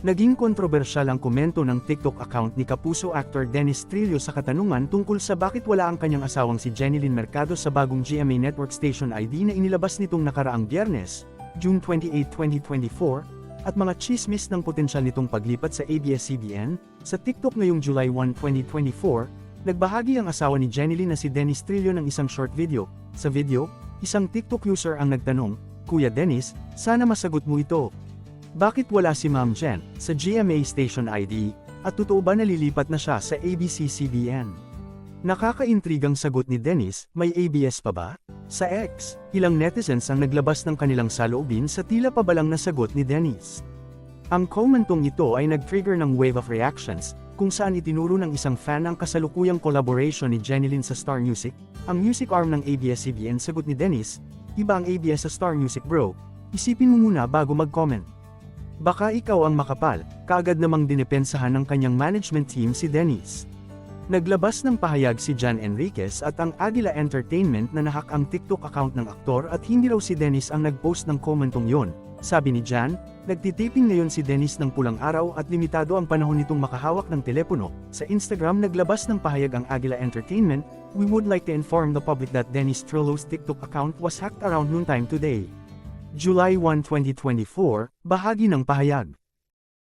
Naging kontrobersyal ang komento ng TikTok account ni Kapuso actor Dennis Trillo sa katanungan tungkol sa bakit wala ang kanyang asawang si Jenilyn Mercado sa bagong GMA Network Station ID na inilabas nitong nakaraang biyernes, June 28, 2024, at mga chismis ng potensyal nitong paglipat sa ABS-CBN, sa TikTok ngayong July 1, 2024, nagbahagi ang asawa ni Jenilyn na si Dennis Trillo ng isang short video. Sa video, isang TikTok user ang nagtanong, Kuya Dennis, sana masagot mo ito. Bakit wala si Ma'am Jen sa GMA Station ID, at totoo ba nalilipat na siya sa ABC-CBN? Nakakaintrigang sagot ni Dennis, may ABS pa ba? Sa X, ilang netizens ang naglabas ng kanilang saloobin sa tila pabalang na sagot ni Dennis. Ang komentong ito ay nag-trigger ng wave of reactions, kung saan itinuro ng isang fan ang kasalukuyang collaboration ni Jenilyn sa Star Music, ang music arm ng ABS-CBN sagot ni Dennis, iba ang ABS sa Star Music bro, isipin mo muna bago mag-comment. Baka ikaw ang makapal, kaagad namang dinepensahan ng kanyang management team si Dennis. Naglabas ng pahayag si Jan Enriquez at ang Agila Entertainment na nahak ang TikTok account ng aktor at hindi raw si Dennis ang nag-post ng komentong yon. Sabi ni Jan, nagtitaping ngayon si Dennis ng pulang araw at limitado ang panahon nitong makahawak ng telepono. Sa Instagram naglabas ng pahayag ang Agila Entertainment, We would like to inform the public that Dennis Trillo's TikTok account was hacked around noontime today. July 1, 2024, bahagi ng pahayag.